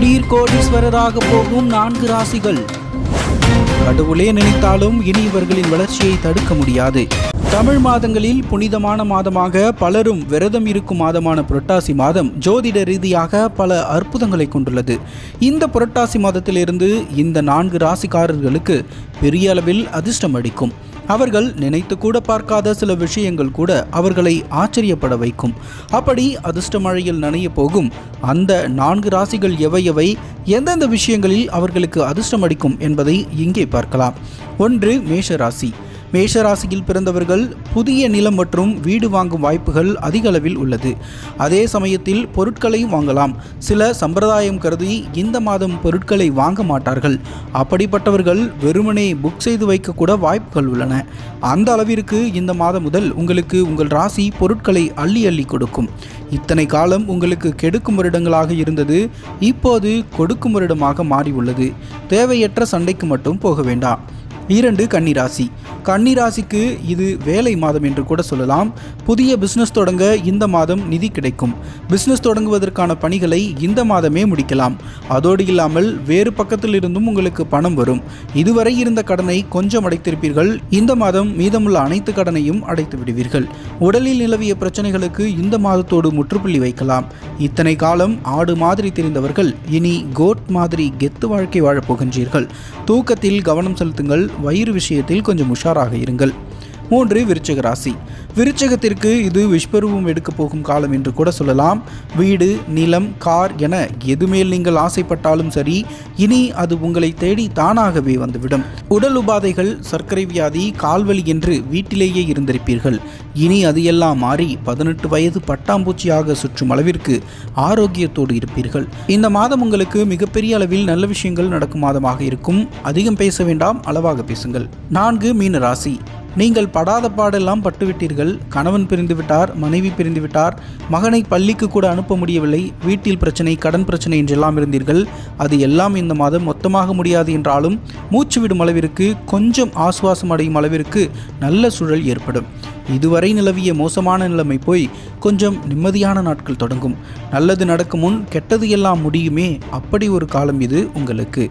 திடீர் கோடீஸ்வரராக போகும் நான்கு ராசிகள். கடவுளே நினைத்தாலும் இனி இவர்களின் வளர்ச்சியை தடுக்க முடியாது. தமிழ் மாதங்களில் புனிதமான மாதமாக பலரும் விரதம் இருக்கும் மாதமான புரட்டாசி மாதம் ஜோதிட ரீதியாக பல அற்புதங்களை கொண்டுள்ளது. இந்த புரட்டாசி மாதத்திலிருந்து இந்த நான்கு ராசிக்காரர்களுக்கு பெரிய அளவில் அதிர்ஷ்டம் அடிக்கும் அவர்கள் நினைத்து கூட பார்க்காத சில விஷயங்கள் கூட அவர்களை ஆச்சரியப்பட வைக்கும். அப்படி அதிர்ஷ்ட மழையில் நனைய போகும் அந்த நான்கு ராசிகள் எவை எவை எந்தெந்த விஷயங்களில் அவர்களுக்கு அதிர்ஷ்டம் அடிக்கும் என்பதை இங்கே பார்க்கலாம். ஒன்று மேஷ ராசி. மேஷராசியில் பிறந்தவர்கள் புதிய நிலம் மற்றும் வீடு வாங்கும் வாய்ப்புகள் அதிக அளவில் உள்ளது. அதே சமயத்தில் பொருட்களையும் வாங்கலாம். சில சம்பிரதாயம் கருதி இந்த மாதம் பொருட்களை வாங்க மாட்டார்கள். அப்படிப்பட்டவர்கள் வெறுமனே புக் செய்து வைக்கக்கூட வாய்ப்புகள் உள்ளன. அந்த அளவிற்கு இந்த மாதம் முதல் உங்களுக்கு உங்கள் ராசி பொருட்களை அள்ளி அள்ளி கொடுக்கும். இத்தனை காலம் உங்களுக்கு கெடுக்கும் வருடங்களாக இருந்தது. இப்போது கொடுக்கும் வருடமாக மாறியுள்ளது. தேவையற்ற சண்டைக்கு மட்டும் போக வேண்டாம். இரண்டு கன்னிராசி. கன்னிராசிக்கு இது வேலை மாதம் என்று கூட சொல்லலாம். புதிய பிஸ்னஸ் தொடங்க இந்த மாதம் நிதி கிடைக்கும். பிஸ்னஸ் தொடங்குவதற்கான பணிகளை இந்த மாதமே முடிக்கலாம். அதோடு இல்லாமல் வேறு பக்கத்தில் இருந்தும் உங்களுக்கு பணம் வரும். இதுவரை இருந்த கடனை கொஞ்சம் அடைத்திருப்பீர்கள். இந்த மாதம் மீதமுள்ள அனைத்து கடனையும் அடைத்து விடுவீர்கள். உடலில் நிலவிய பிரச்சனைகளுக்கு இந்த மாதத்தோடு முற்றுப்புள்ளி வைக்கலாம். இத்தனை காலம் ஆடு மாதிரி தெரிந்தவர்கள் இனி கோட் மாதிரி கெத்து வாழ்க்கை வாழப் போகின்றீர்கள். தூக்கத்தில் கவனம் செலுத்துங்கள். வயிறு விஷயத்தில் கொஞ்சம் உஷாராக தயாராக இருங்கள். மூன்று விருச்சக ராசி. விருச்சகத்திற்கு இது விஸ்வரூபம் எடுக்கப் போகும் காலம் என்று கூட சொல்லலாம். வீடு நிலம் கார் என எதுமேல் நீங்கள் ஆசைப்பட்டாலும் சரி இனி அது உங்களை தேடி தானாகவே வந்துவிடும். உடல் உபாதைகள் சர்க்கரை வியாதி கால்வலி என்று வீட்டிலேயே இருந்திருப்பீர்கள். இனி அது எல்லாம் மாறி பதினெட்டு வயது பட்டாம்பூச்சியாக சுற்றும் அளவிற்கு ஆரோக்கியத்தோடு இருப்பீர்கள். இந்த மாதம் உங்களுக்கு மிகப்பெரிய அளவில் நல்ல விஷயங்கள் நடக்கும் மாதமாக இருக்கும். அதிகம் பேச வேண்டாம் அளவாக பேசுங்கள். நான்கு மீன ராசி. நீங்கள் படாத பாடெல்லாம் பட்டுவிட்டீர்கள். கணவன் பிரிந்துவிட்டார் மனைவி பிரிந்துவிட்டார் மகனை பள்ளிக்கு கூட அனுப்ப முடியவில்லை. வீட்டில் பிரச்சனை கடன் பிரச்சனை என்றெல்லாம் இருந்தீர்கள். அது எல்லாம் இந்த மாதம் மொத்தமாக முடியாது என்றாலும் மூச்சு விடும் அளவிற்கு கொஞ்சம் ஆசுவாசம் அடையும் அளவிற்கு நல்ல சூழல் ஏற்படும். இதுவரை நிலவிய மோசமான நிலைமை போய் கொஞ்சம் நிம்மதியான நாட்கள் தொடங்கும். நல்லது நடக்கும் முன் கெட்டது எல்லாம் முடியுமே. அப்படி ஒரு காலம் இது உங்களுக்கு.